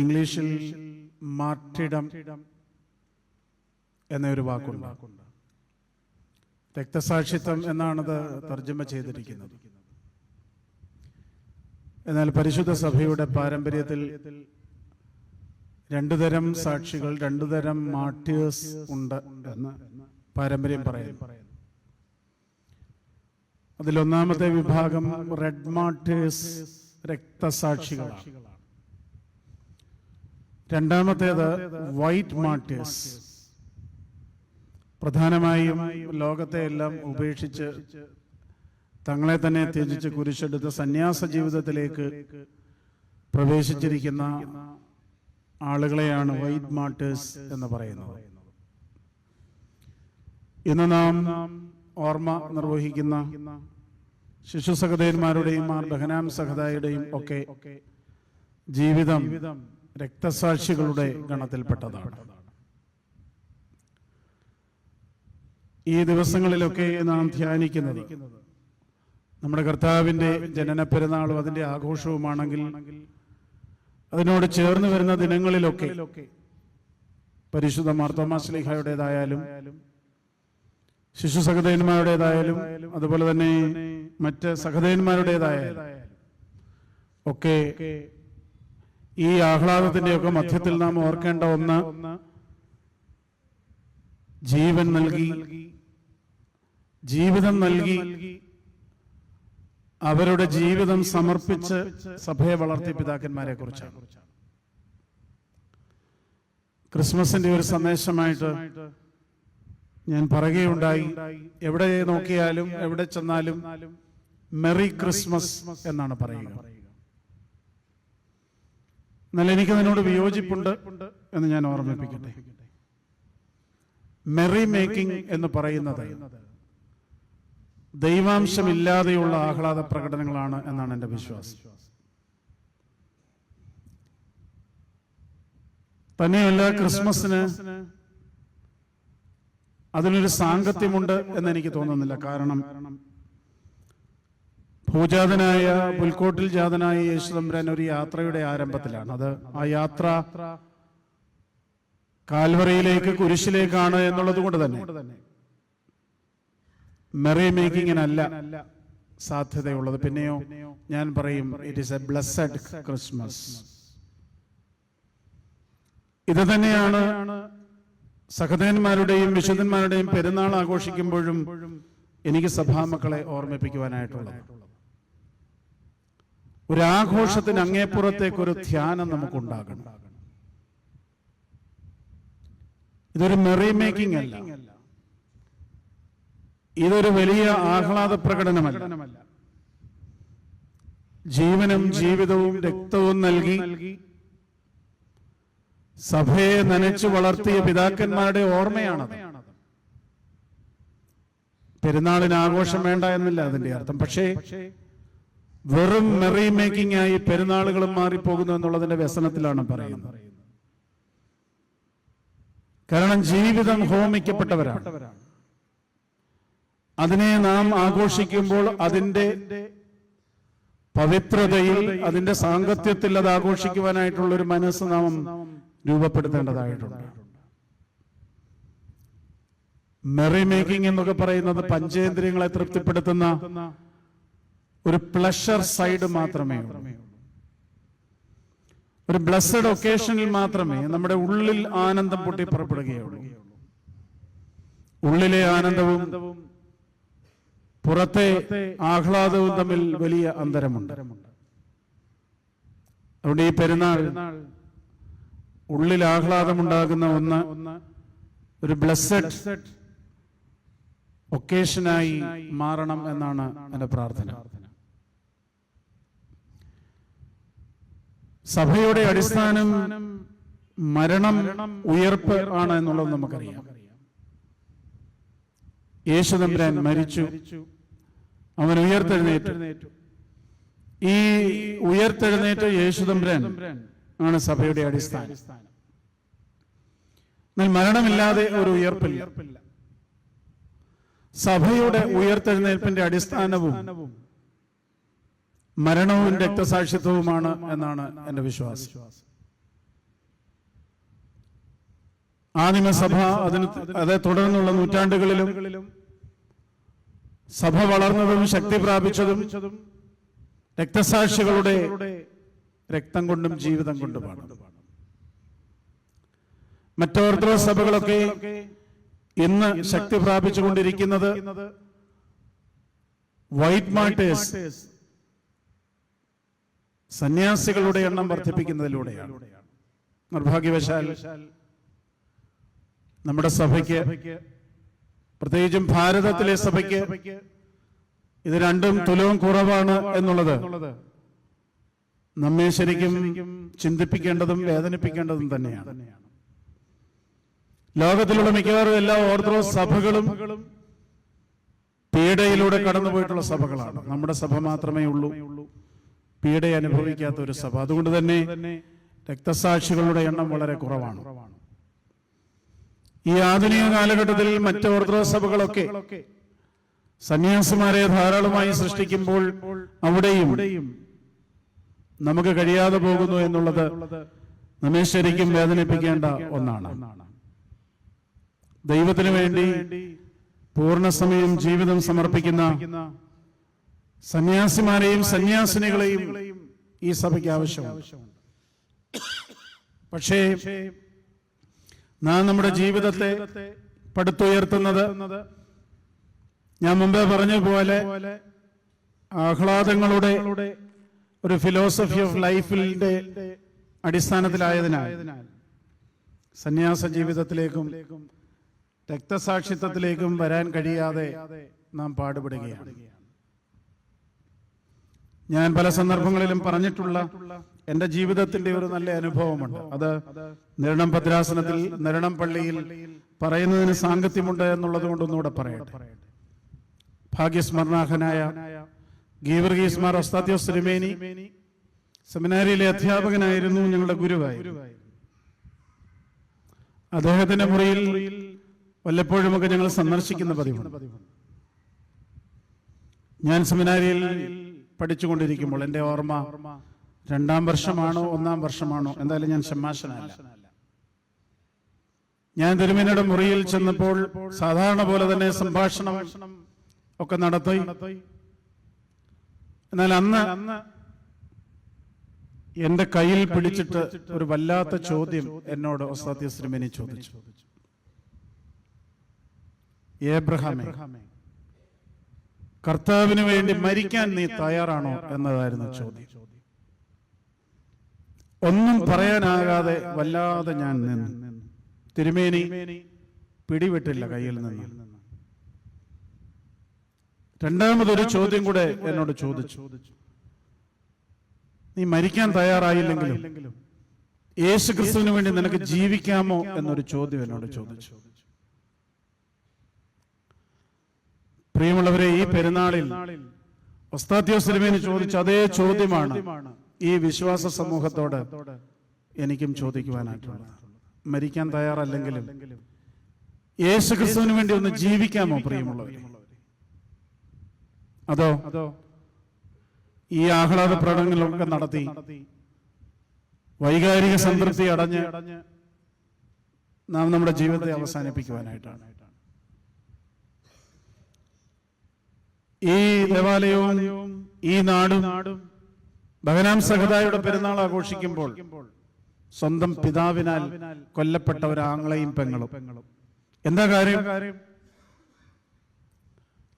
ഇംഗ്ലീഷിൽ മാർട്ടിഡം എന്നൊരു വാക്കുണ്ട്. രക്തസാക്ഷിത്വം എന്നാണത് തർജമ ചെയ്തിരിക്കുന്നത്. എന്നാൽ പരിശുദ്ധ സഭയുടെ പാരമ്പര്യത്തിൽ രണ്ടു തരം സാക്ഷികൾ രണ്ടു തരം മാർട്ടിയേഴ്സ് ഉണ്ട് എന്ന് പാരമ്പര്യം പറയുന്നു. അതിലൊന്നാമത്തെ വിഭാഗം റെഡ് മാർട്ടിയേഴ്സ് രക്തസാക്ഷികളാണ്. രണ്ടാമത്തേത് വൈറ്റ് മാർട്ടേഴ്സ് പ്രധാനമായും ലോകത്തെ എല്ലാം ഉപേക്ഷിച്ച് തങ്ങളെ തന്നെ ത്യജിച്ച് കുരിശെടുത്ത് സന്യാസ ജീവിതത്തിലേക്ക് പ്രവേശിച്ചിരിക്കുന്ന ആളുകളെയാണ് വൈറ്റ് മാർട്ടേഴ്സ് എന്ന് പറയുന്നത്. ഇന്ന് നാം ഓർമ്മ നിർവഹിക്കുന്ന ശിശു സഹതന്മാരുടെയും മാർ ബഹനാം സഹതായുടെയും ഒക്കെ ജീവിതം രക്തസാക്ഷികളുടെ ഗണത്തിൽപ്പെട്ടതാണ്. ഈ ദിവസങ്ങളിലൊക്കെ നാം ധ്യാനിക്കുന്നത് നമ്മുടെ കർത്താവിന്റെ ജനന പെരുന്നാളും അതിന്റെ ആഘോഷവുമാണെങ്കിൽ അതിനോട് ചേർന്ന് വരുന്ന ദിനങ്ങളിലൊക്കെ പരിശുദ്ധ മാർത്തോമാസ്ലിഹയുടേതായാലും ശിശു സഹതന്മാരുടേതായാലും അതുപോലെ തന്നെ മറ്റ് സഹതന്മാരുടേതായാലും ഒക്കെ ഈ ആഹ്ലാദത്തിന്റെയൊക്കെ മധ്യത്തിൽ നാം ഓർക്കേണ്ട ഒന്ന് ജീവൻ നൽകി ജീവിതം നൽകി അവരുടെ ജീവിതം സമർപ്പിച്ച് സഭയെ വളർത്തിയ പിതാക്കന്മാരെ കുറിച്ചാണ്. ക്രിസ്മസിന്റെ ഒരു സന്ദേശമായിട്ട് ഞാൻ പറയുകയുണ്ടായി എവിടെ നോക്കിയാലും എവിടെ ചെന്നാലും മെറി ക്രിസ്മസ് എന്നാണ് പറയുക. എന്നാൽ എനിക്ക് അതിനോട് വിയോജിപ്പുണ്ട് എന്ന് ഞാൻ ഓർമ്മിപ്പിക്കട്ടെ. മെറി മേക്കിംഗ് എന്ന് പറയുന്നത് ദൈവാംശമില്ലാതെയുള്ള ആഹ്ലാദ പ്രകടനങ്ങളാണ് എന്നാണ് എന്റെ വിശ്വാസം. തന്നെയല്ല ക്രിസ്മസിന് അതിനൊരു സാങ്കത്യമുണ്ട് എന്ന് എനിക്ക് തോന്നുന്നില്ല. കാരണം ഭൂജാതനായ പുൽക്കോട്ടിൽ ജാതനായ യേശുദമ്പുരാൻ ഒരു യാത്രയുടെ ആരംഭത്തിലാണ്. അത് ആ യാത്ര കാൽവറയിലേക്ക് കുരിശിലേക്കാണ് എന്നുള്ളത് കൊണ്ട് തന്നെ. മെറി മേക്കിങ്ങിനല്ല സാധ്യതയുള്ളത്. പിന്നെയോ ഞാൻ പറയും it is a blessed Christmas ഇത് തന്നെയാണ് സഹതന്മാരുടെയും വിശുദ്ധന്മാരുടെയും പെരുന്നാൾ ആഘോഷിക്കുമ്പോഴും എനിക്ക് സഭാമക്കളെ ഓർമ്മിപ്പിക്കുവാനായിട്ടുള്ളത്. ഒരു ആഘോഷത്തിന് അങ്ങേപ്പുറത്തേക്ക് ഒരു ധ്യാനം നമുക്കുണ്ടാകണം. ഇതൊരു മെറി മേക്കിംഗ് അല്ല. ഇതൊരു വലിയ ആഹ്ലാദ പ്രകടനമല്ല ജീവനും ജീവിതവും രക്തവും നൽകി സഭയെ നനച്ചു വളർത്തിയ പിതാക്കന്മാരുടെ ഓർമ്മയാണത്. പെരുന്നാളിന് ആഘോഷം വേണ്ട എന്നല്ല അതിന്റെ അർത്ഥം. പക്ഷേ വെറും മെറി മേക്കിംഗ് ആയി പെരുന്നാളുകളും മാറിപ്പോകുന്നു എന്നുള്ളതിന്റെ വ്യസനത്തിലാണ് പറയുന്നത്. കാരണം ജീവിതം ഹോമിക്കപ്പെട്ടവരാണ്. അതിനെ നാം ആഘോഷിക്കുമ്പോൾ അതിന്റെ പവിത്രതയിൽ അതിന്റെ സാങ്കത്യത്തിൽ അത് ആഘോഷിക്കുവാനായിട്ടുള്ള ഒരു മനസ്സ് നാം രൂപപ്പെടുത്തേണ്ടതായിട്ടുണ്ട്. മെറി മേക്കിംഗ് എന്നൊക്കെ പറയുന്നത് പഞ്ചേന്ദ്രിയങ്ങളെ തൃപ്തിപ്പെടുത്തുന്ന ഒരു പ്ലഷർ സൈഡ് മാത്രമേ ഉള്ളൂ. ഒരു ബ്ലസ്സഡ് ഒക്കേഷനിൽ മാത്രമേ നമ്മുടെ ഉള്ളിൽ ആനന്ദം പൊട്ടി പുറപ്പെടുകയുള്ളൂ. ഉള്ളിലെ ആനന്ദവും പുറത്തെ ആഹ്ലാദവും തമ്മിൽ വലിയ അന്തരമുണ്ട്. അതുകൊണ്ട് ഈ പെരുന്നാൾ ഉള്ളിൽ ആഹ്ലാദമുണ്ടാകുന്ന ഒന്ന് ഒരു ബ്ലസ്സഡ് ഒക്കേഷനായി മാറണം എന്നാണ് എന്റെ പ്രാർത്ഥന. സഭയുടെ അടിസ്ഥാനം മരണം ഉയർപ്പ് ആണ് എന്നുള്ളത് നമുക്കറിയാം. യേശുദമ്പുരാൻ മരിച്ചു. അവൻ ഉയർത്തെഴുന്നേറ്റു. ഈ ഉയർത്തെഴുന്നേറ്റ യേശുദമ്പുരാൻ ആണ് സഭയുടെ അടിസ്ഥാനം. എന്നാൽ മരണമില്ലാതെ ഒരു ഉയർപ്പില്ല. സഭയുടെ ഉയർത്തെഴുന്നേൽപ്പിന്റെ അടിസ്ഥാനവും മരണവും രക്തസാക്ഷിത്വവുമാണ് എന്നാണ് എന്റെ വിശ്വാസം. ആദിമസഭ അതിന് അതേ തുടർന്നുള്ള നൂറ്റാണ്ടുകളിലും സഭ വളർന്നതും ശക്തി പ്രാപിച്ചതും രക്തസാക്ഷികളുടെ രക്തം കൊണ്ടും ജീവിതം കൊണ്ടുമാണ്. മറ്റ് ഓർത്തഡോക്സ് സഭകളൊക്കെ ഇന്ന് ശക്തി പ്രാപിച്ചുകൊണ്ടിരിക്കുന്നത് വൈറ്റ് മാർട്ടേഴ്സ് സന്യാസികളുടെ എണ്ണം വർദ്ധിപ്പിക്കുന്നതിലൂടെയാണ്. നിർഭാഗ്യവശാൽ നമ്മുടെ സഭയ്ക്ക് പ്രത്യേകിച്ചും ഭാരതത്തിലെ സഭയ്ക്ക് ഇത് രണ്ടും തുലവും കുറവാണ് എന്നുള്ളത് നമ്മെ ശരിക്കും ചിന്തിപ്പിക്കേണ്ടതും വേദനിപ്പിക്കേണ്ടതും തന്നെയാണ്. ലോകത്തിലുള്ള മിക്കവാറും എല്ലാ ഓർത്തഡോക്സ് സഭകളും പീഡയിലൂടെ കടന്നുപോയിട്ടുള്ള സഭകളാണ്. നമ്മുടെ സഭ മാത്രമേ ഉള്ളൂ. പീഡ അനുഭവിക്കാത്ത ഒരു സഭ. അതുകൊണ്ട് തന്നെ രക്തസാക്ഷികളുടെ എണ്ണം വളരെ കുറവാണ്. ഈ ആധുനിക കാലഘട്ടത്തിൽ മറ്റ് ഓർത്തഡോക്സ് സഭകളൊക്കെ സന്യാസിമാരെ ധാരാളമായി സൃഷ്ടിക്കുമ്പോൾ അവിടെയും നമുക്ക് കഴിയാതെ പോകുന്നു എന്നുള്ളത് നമ്മെ ശരിക്കും വേദനിപ്പിക്കേണ്ട ഒന്നാണ്. ദൈവത്തിനു വേണ്ടി പൂർണസമയം ജീവിതം സമർപ്പിക്കുന്ന സന്യാസിമാരെയും സന്യാസിനികളെയും ഈ സഭയ്ക്ക് ആവശ്യമുണ്ട്. പക്ഷേ നാം നമ്മുടെ ജീവിതത്തെ പടുത്തുയർത്തുന്നത് ഞാൻ മുമ്പേ പറഞ്ഞ പോലെ ആഹ്ലാദങ്ങളുടെ ഒരു ഫിലോസഫി ഓഫ് ലൈഫിന്റെ അടിസ്ഥാനത്തിലായതിനാൽ സന്യാസ ജീവിതത്തിലേക്കും രക്തസാക്ഷിത്വത്തിലേക്കും വരാൻ കഴിയാതെ നാം പാടുപെടുകയാണ്. ഞാൻ പല സന്ദർഭങ്ങളിലും പറഞ്ഞിട്ടുള്ള എന്റെ ജീവിതത്തിന്റെ ഒരു നല്ല അനുഭവമുണ്ട്. അത് നിരണം ഭദ്രാസനത്തിൽ നിരണം പള്ളിയിൽ പറയുന്നതിന് സാങ്കത്യമുണ്ട് എന്നുള്ളത് കൊണ്ടൊന്നുകൂടെ പറയട്ടെ. ഭാഗ്യസ്മരണാഹനായ ഗീവർഗീസ് മാർ തിരുമേനി സെമിനാരിയിലെ അധ്യാപകനായിരുന്നു ഞങ്ങളുടെ ഗുരുവായി. അദ്ദേഹത്തിന്റെ മുറിയിൽ വല്ലപ്പോഴുമൊക്കെ ഞങ്ങൾ സന്ദർശിക്കുന്ന പതിവാണ് ഞാൻ സെമിനാരിയിൽ പഠിച്ചുകൊണ്ടിരിക്കുമ്പോൾ എന്റെ ഓർമ്മ രണ്ടാം വർഷമാണോ ഒന്നാം വർഷമാണോ? എന്തായാലും ഞാൻ ഷമ്മാശനല്ല ഞാൻ തിരുമേനിയുടെ മുറിയിൽ ചെന്നപ്പോൾ സാധാരണ പോലെ തന്നെ സംഭാഷണം ഒക്കെ നടത്തി. എന്നാൽ അന്ന് എന്റെ കയ്യിൽ പിടിച്ചിട്ട് ഒരു വല്ലാത്ത ചോദ്യം എന്നോട് ഒസാദ്യ ശ്രീമേനി ചോദിച്ചു. ഏബ്രഹാമേ കർത്താവിന് വേണ്ടി മരിക്കാൻ നീ തയ്യാറാണോ എന്നതായിരുന്നു ചോദ്യം. ഒന്നും പറയാനാകാതെ വല്ലാതെ ഞാൻ നിന്നു. തിരുമേനി പിടിവിട്ടില്ല കയ്യിൽ നിന്ന്. രണ്ടാമതൊരു ചോദ്യം കൂടെ എന്നോട് ചോദിച്ചു. നീ മരിക്കാൻ തയ്യാറായില്ലെങ്കിലും യേശു ക്രിസ്തുവിന് വേണ്ടി നിനക്ക് ജീവിക്കാമോ എന്നൊരു ചോദ്യം എന്നോട് ചോദിച്ചു. പ്രിയമുള്ളവരെ ഈ പെരുന്നാളിൽ ഒസ്താത്യോസ്ലിമേന് ചോദിച്ച അതേ ചോദ്യമാണ് ഈ വിശ്വാസ സമൂഹത്തോട് എനിക്കും ചോദിക്കുവാനായിട്ടുള്ളത്. മരിക്കാൻ തയ്യാറല്ലെങ്കിലും യേശു ക്രിസ്തുവിന് വേണ്ടി ഒന്ന് ജീവിക്കാമോ പ്രിയമുള്ളവരെ? അതോ അതോ ഈ ആഹ്ലാദ പ്രകടനങ്ങളൊക്കെ നടത്തി വൈകാരിക സംതൃപ്തി അടഞ്ഞ് നാം നമ്മുടെ ജീവിതത്തെ അവസാനിപ്പിക്കുവാനായിട്ടാണ്? ഈ ദേവാലയവും ഈ നാടും ബഹനാം സഹതായുടെ പെരുന്നാൾ ആഘോഷിക്കുമ്പോൾ സ്വന്തം പിതാവിനാൽ കൊല്ലപ്പെട്ട ഒരു ആങ്ങളെയും പെങ്ങളും. എന്താ കാര്യം?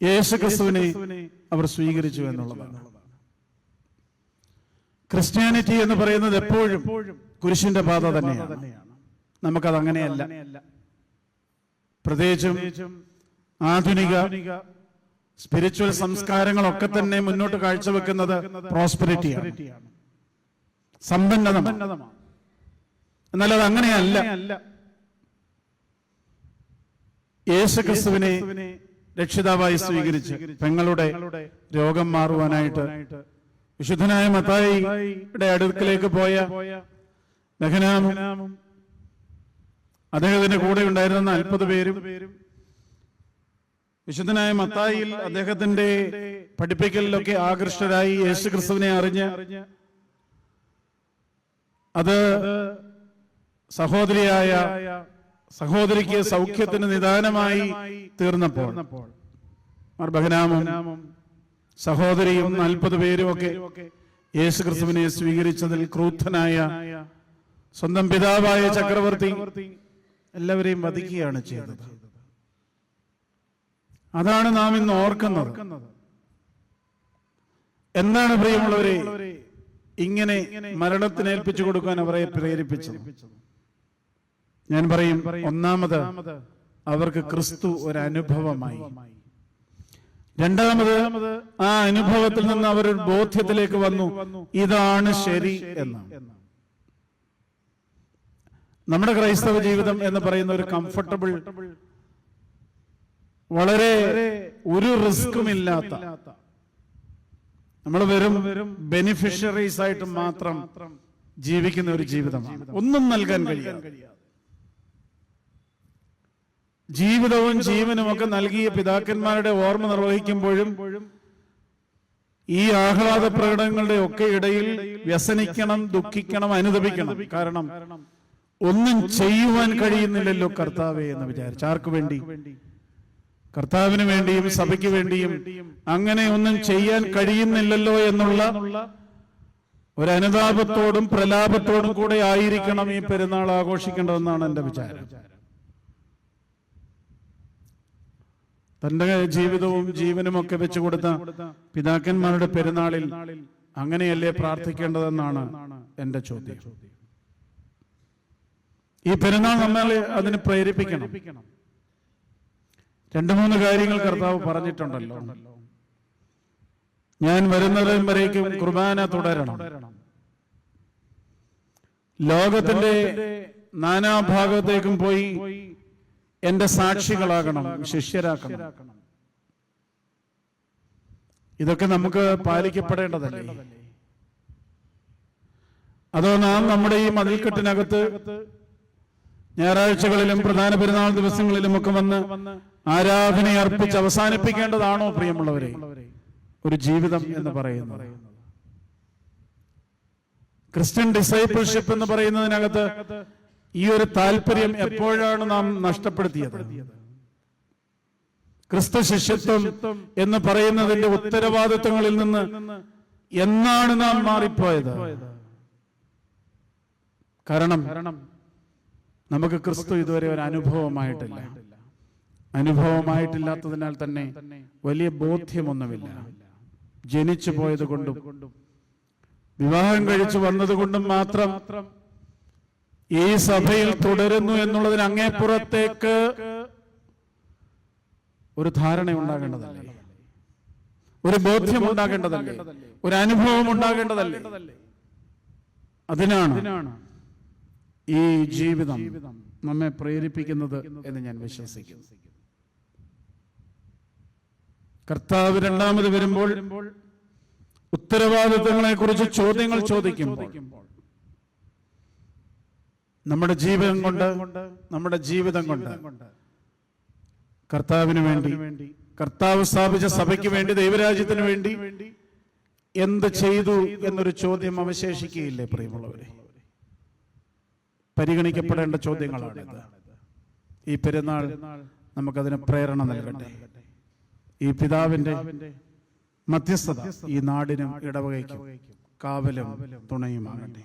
യേശു ക്രിസ്തുവിനെ അവർ സ്വീകരിച്ചു എന്നുള്ളതാണ്. ക്രിസ്ത്യാനിറ്റി എന്ന് പറയുന്നത് എപ്പോഴും കുരിശിന്റെ പാത തന്നെയാണ്. നമുക്കത് അങ്ങനെയല്ല. പ്രത്യേകിച്ചും ആധുനിക സ്പിരിച്വൽ സംസ്കാരങ്ങളൊക്കെ തന്നെ മുന്നോട്ട് കാഴ്ചവെക്കുന്നത് പ്രോസ്പെരിറ്റിയാണ് സമ്പന്നത എന്നാൽ അത് അങ്ങനെയല്ല. യേശു ക്രിസ്തുവിനെ രക്ഷിതാവായി സ്വീകരിച്ച് പെങ്ങളുടെ രോഗം മാറുവാനായിട്ട് വിശുദ്ധനായ മത്തായിയുടെ അടുക്കലേക്ക് പോയ മെഹനാമും അദ്ദേഹത്തിന്റെ കൂടെ ഉണ്ടായിരുന്ന നാൽപ്പത് പേരും വിശുദ്ധനായ മത്തായിൽ അദ്ദേഹത്തിന്റെ പഠിപ്പിക്കലിലൊക്കെ ആകൃഷ്ടരായി യേശു ക്രിസ്തുവിനെ അറിഞ്ഞ് അത് സഹോദരിയായ സഹോദരിക്ക് സൗഖ്യത്തിന് നിദാനമായി തീർന്നപ്പോൾ മാർ ബഹനാമും സഹോദരിയും നാൽപ്പത് പേരും ഒക്കെ യേശു ക്രിസ്തുവിനെ സ്വീകരിച്ചതിൽ ക്രൂദ്ധനായ സ്വന്തം പിതാവായ ചക്രവർത്തി എല്ലാവരെയും വധിക്കുകയാണ് ചെയ്തത്. അതാണ് നാം ഇന്ന് ഓർക്കുന്നത്. എന്താണ് പ്രിയമുള്ളവരെ ഇങ്ങനെ മരണത്തിന് ഏൽപ്പിച്ചു കൊടുക്കാൻ അവരെ പ്രേരിപ്പിച്ചത്. ഞാൻ പറയും ഒന്നാമത് അവർക്ക് ക്രിസ്തു ഒരു അനുഭവമായി രണ്ടാമത് ആ അനുഭവത്തിൽ നിന്ന് അവർ ബോധ്യത്തിലേക്ക് വന്നു ഇതാണ് ശരി എന്ന്. നമ്മുടെ ക്രൈസ്തവ ജീവിതം എന്ന് പറയുന്ന ഒരു കംഫർട്ടബിൾ വളരെ ഒരു റിസ്ക്കും ഇല്ലാത്ത നമ്മൾ വെറും ബെനിഫിഷ്യറീസ് ആയിട്ട് മാത്രം ജീവിക്കുന്ന ഒരു ജീവിതമാണ്. ഒന്നും നൽകാൻ കഴിയാതെ. ജീവിതവും ജീവനും ഒക്കെ നൽകിയ പിതാക്കന്മാരുടെ ഓർമ്മ നിർവഹിക്കുമ്പോഴും ഈ ആഹ്ലാദ പ്രകടനങ്ങളുടെ ഒക്കെ ഇടയിൽ വ്യസനിക്കണം ദുഃഖിക്കണം അനുദപിക്കണം. കാരണം ഒന്നും ചെയ്യുവാൻ കഴിയുന്നില്ലല്ലോ കർത്താവേ എന്ന് വിചാരിച്ചു. ആർക്കു വേണ്ടി? കർത്താവിന് വേണ്ടിയും സഭയ്ക്ക് വേണ്ടിയും അങ്ങനെ ഒന്നും ചെയ്യാൻ കഴിയുന്നില്ലല്ലോ എന്നുള്ള ഒരു അനുതാപത്തോടും പ്രലാപത്തോടും കൂടെ ആയിരിക്കണം ഈ പെരുന്നാൾ ആഘോഷിക്കേണ്ടതെന്നാണ് എന്റെ വിചാരം. തന്റെ ജീവിതവും ജീവനും ഒക്കെ വെച്ചു കൊടുത്ത പിതാക്കന്മാരുടെ പെരുന്നാളിൽ അങ്ങനെയല്ലേ പ്രാർത്ഥിക്കേണ്ടതെന്നാണ് എന്റെ ചോദ്യം. ഈ പെരുന്നാൾ നമ്മളെ അതിന് പ്രേരിപ്പിക്കണം. രണ്ടു മൂന്ന് കാര്യങ്ങൾ കർത്താവ് പറഞ്ഞിട്ടുണ്ടല്ലോ. ഞാൻ വരുന്നതും വരേക്കും കുർബാന തുടരണം. ലോകത്തിന്റെ നാനാഭാഗത്തേക്കും പോയി എന്റെ സാക്ഷികളാകണം ശിഷ്യരാക്കണം. ഇതൊക്കെ നമുക്ക് പാലിക്കപ്പെടേണ്ടതല്ലേ? അതോ നാം നമ്മുടെ ഈ മതിൽക്കെട്ടിനകത്ത് ഞായറാഴ്ചകളിലും പ്രധാന പെരുന്നാൾ ദിവസങ്ങളിലും ഒക്കെ വന്ന് ആരാധന അർപ്പിച്ച് അവസാനിപ്പിക്കേണ്ടതാണോ പ്രിയമുള്ളവരെ? ഒരു ജീവിതം എന്ന് പറയുന്നത്. ക്രിസ്ത്യൻ ഡിസൈപ്പിൾഷിപ്പ് എന്ന് പറയുന്നതിനകത്ത് ഈ ഒരു താല്പര്യം എപ്പോഴാണ് നാം നഷ്ടപ്പെടുത്തിയത്? ക്രിസ്തു ശിഷ്യത്വം എന്ന് പറയുന്നതിന്റെ ഉത്തരവാദിത്വങ്ങളിൽ നിന്ന് എന്നാണ് നാം മാറിപ്പോയത്? കാരണം നമുക്ക് ക്രിസ്തു ഇതുവരെ ഒരു അനുഭവമായിട്ടില്ല. അനുഭവമായിട്ടില്ലാത്തതിനാൽ തന്നെ വലിയ ബോധ്യമൊന്നുമില്ല. ജനിച്ചു പോയത് കൊണ്ടും വിവാഹം കഴിച്ചു വന്നതുകൊണ്ടും മാത്രം ഈ സഭയിൽ തുടരുന്നു എന്നുള്ളതിന് അങ്ങേപ്പുറത്തേക്ക് ഒരു ധാരണ ഉണ്ടാകേണ്ടതല്ലേ ഒരു ബോധ്യം ഉണ്ടാകേണ്ടതല്ലേ ഒരു അനുഭവം ഉണ്ടാകേണ്ടതല്ലേ അതിനാണ് ഈ ജീവിതം നമ്മെ പ്രേരിപ്പിക്കുന്നത് എന്ന് ഞാൻ വിശ്വസിക്കുന്നു. കർത്താവ് രണ്ടാമത് വരുമ്പോൾ ഉത്തരവാദിത്തങ്ങളെ കുറിച്ച് ചോദ്യങ്ങൾ ചോദിക്കുമ്പോൾ നമ്മുടെ ജീവിതം കൊണ്ട് നമ്മുടെ ജീവിതം കൊണ്ട് കർത്താവിന് വേണ്ടി കർത്താവ് സ്ഥാപിച്ച സഭയ്ക്ക് വേണ്ടി ദൈവരാജ്യത്തിന് വേണ്ടി എന്ത് ചെയ്തു എന്നൊരു ചോദ്യം അവശേഷിക്കുകയില്ലേ പ്രിയമുള്ളവരെ? പരിഗണിക്കപ്പെടേണ്ട ചോദ്യങ്ങളാണിത്. ഈ പെരുന്നാൾ നമുക്കതിന് പ്രേരണ നൽകട്ടെ. ഈ പിതാവിന്റെ മധ്യസ്ഥത ഈ നാടിനും ഇടവകയ്ക്കും കാവലും തുണയുമാകട്ടെ.